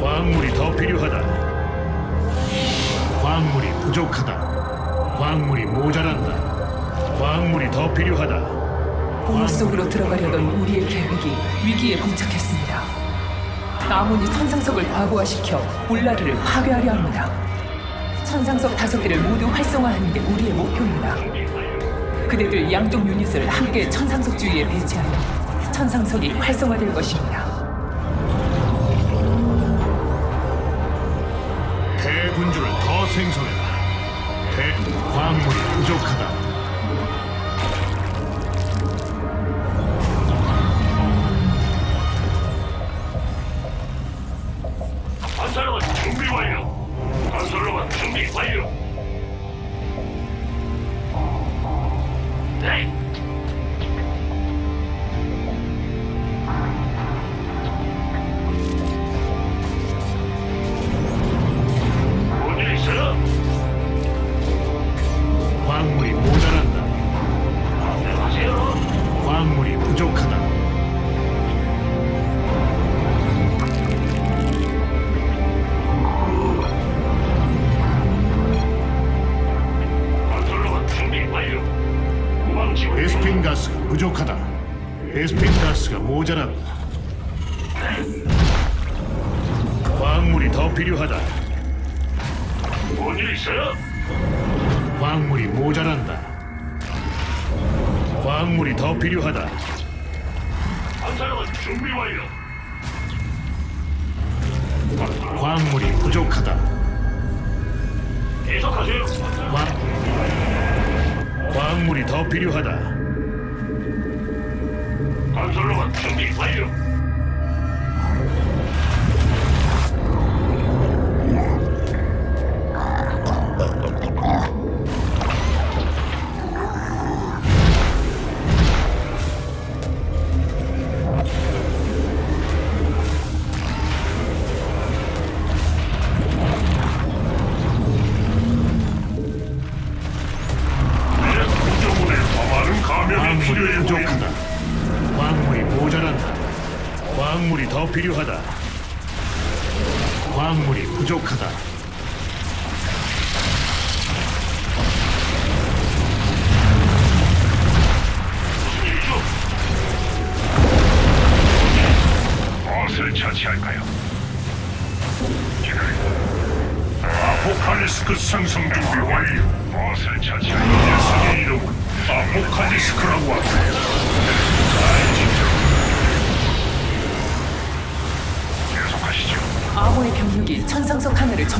광물이 더 필요하다. 광물이 부족하다. 광물이 모자란다. 광물이 더 필요하다. 보호 속으로 들어가려던 우리의 계획이 위기에 봉착했습니다. 아몬이 천상석을 과부하시켜 울라르를 파괴하려 합니다. 천상석 다섯 개를 모두 활성화하는 게 우리의 목표입니다. 그대들 양쪽 유닛을 함께 천상석 주위에 배치하면 천상석이 활성화될 것입니다. 군주를 더 생성해라. 대 광물이 부족하다. 베스핀 가스가 부족하다. 베스핀 가스가 모자란다. 광물이 더 필요하다. 뭔일 있어요? 광물이 모자란다. 광물이 더 필요하다. 건설로만 준비 완료. 광물이 부족하다. 계속하세요. 광... 광물이 더 필요하다. 건설로만 준비 완료. 필요하다. 광물이 부족하다.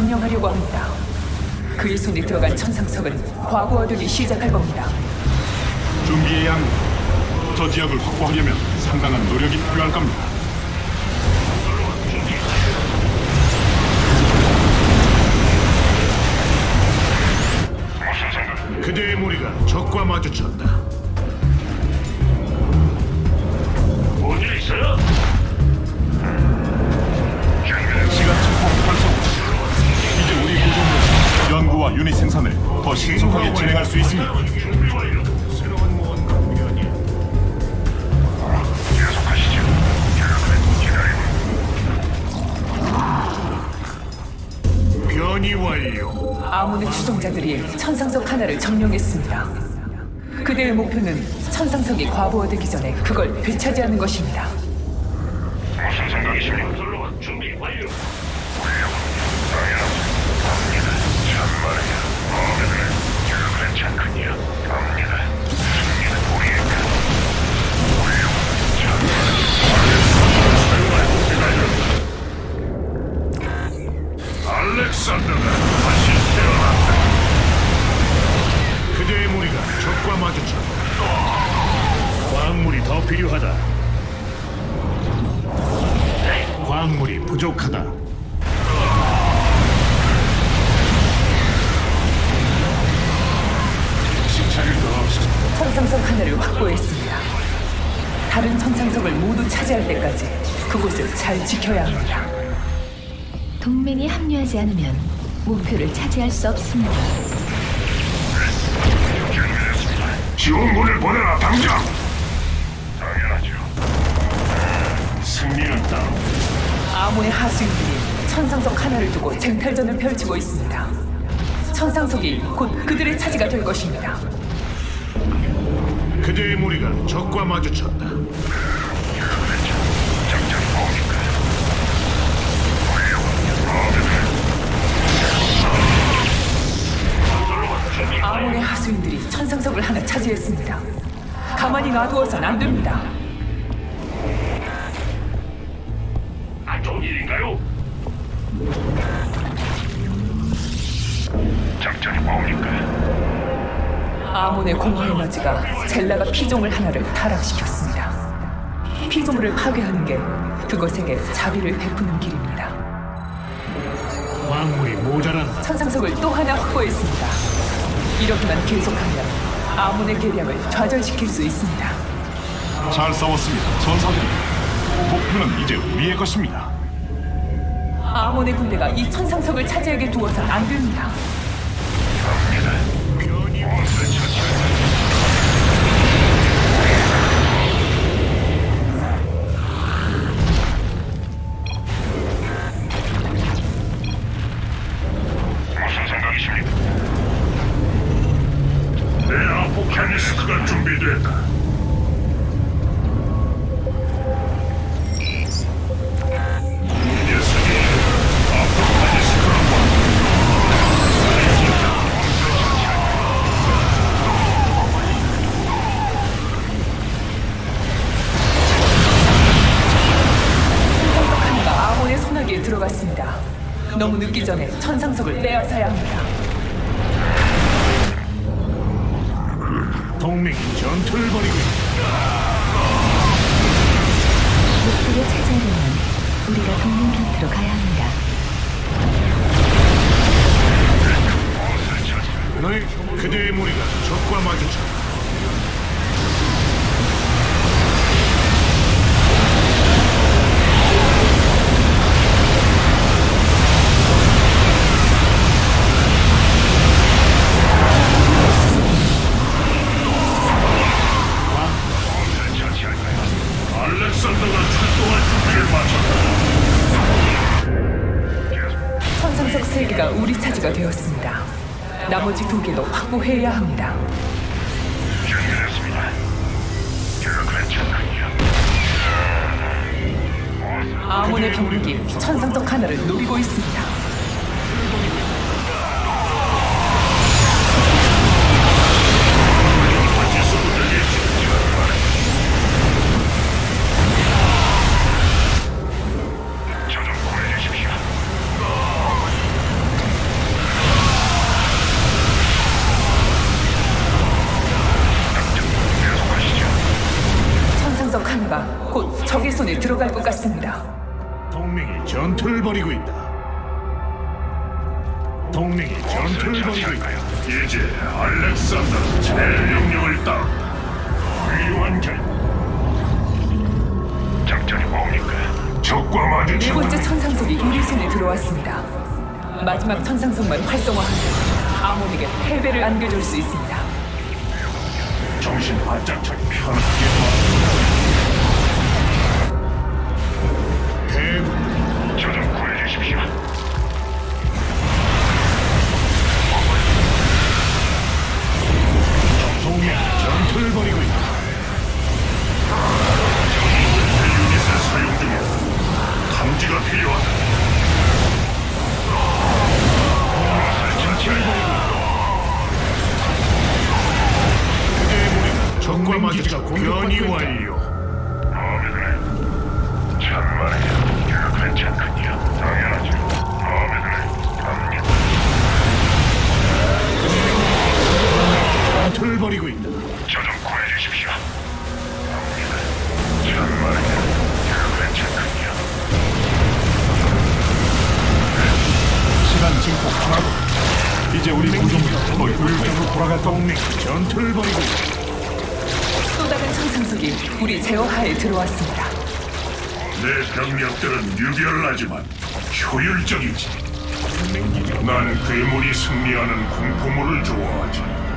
점령하려고 합니다. 그의 손에 들어간 천상석은 과부하되기 시작할 겁니다. 준비해야 합니다. 저 지역을 확보하려면 상당한 노력이 필요할 겁니다. 유닛 생산을 더 신속하게 진행할 수 있습니다. 변이 완료. 아몬의 추종자들이 천상석 하나를 점령했습니다. 그들의 목표는 천상석이 과부하되기 전에 그걸 되찾이하는 것입니다. 무슨 생각이십니까? 확보했습니다. 다른 천상석을 모두 차지할 때까지 그곳을 잘 지켜야 합니다. 동맹이 합류하지 않으면 목표를 차지할 수 없습니다. 지원군을 보내라 당장. 당연하죠. 승리는 따로 아몬의 하수인들이 천상석 하나를 두고 쟁탈전을 펼치고 있습니다. 천상석이 곧 그들의 차지가 될 것입니다. 그대의 무리가 적과 마주쳤다. 아몬의 하수인들이 천상석을 하나 차지했습니다. 가만히 놔두어선 안 됩니다. 안 좋은 일인가요? 작전이 뭡니까? 아몬의 공허 에너지가 젤라가 피조물 하나를 타락시켰습니다. 피조물을 파괴하는 게 그것에게 자비를 베푸는 길입니다. 광물이 모자란다. 천상석을 또 하나 확보했습니다. 이렇게만 계속하면 아몬의 계략을 좌절시킬 수 있습니다. 잘 싸웠습니다. 전사들이 목표는 이제 우리의 것입니다. 아몬의 군대가 이 천상석을 차지하게 두어선 안 됩니다. 무엇을 너무 늦기 전에 천상석을 빼앗아야 합니다. 동맹이 전투를 벌이고 있다. 목표를 차지하려면 우리가 동맹 곁으로 가야 합니다. 너희 그대의 무리가 적과 마주쳤 차지가 되었습니다. 나머지 두 개도 확보해야 합니다. 준비됐습니다. 아몬의 병력이 천상석 하나를 노리고 있습니다. 들어갈 것 같습니다. 동맹이 전투를 벌이고 있다. 동맹이 전투를 벌이고 있다. 이제 알렉산더 제 명령을 따라 훌륭한 결 작전이 뭡니까? 적과 네 마주치고 번째 천상석이 우리 손에 들어왔습니다. 마지막 천상석만 활성화하면 아몬에게 패배를 안겨줄 수 있습니다. 정신 바짝 차려 편하게 대 우리 구조물이 거의 율적으로 돌아갈. 동맹이 전투를 벌이고 있다. 또 다른 천상석이 우리 제어하에 들어왔습니다. 내 병력들은 유별나지만 효율적이지. 난 괴물이 승리하는 공포물을 좋아하지.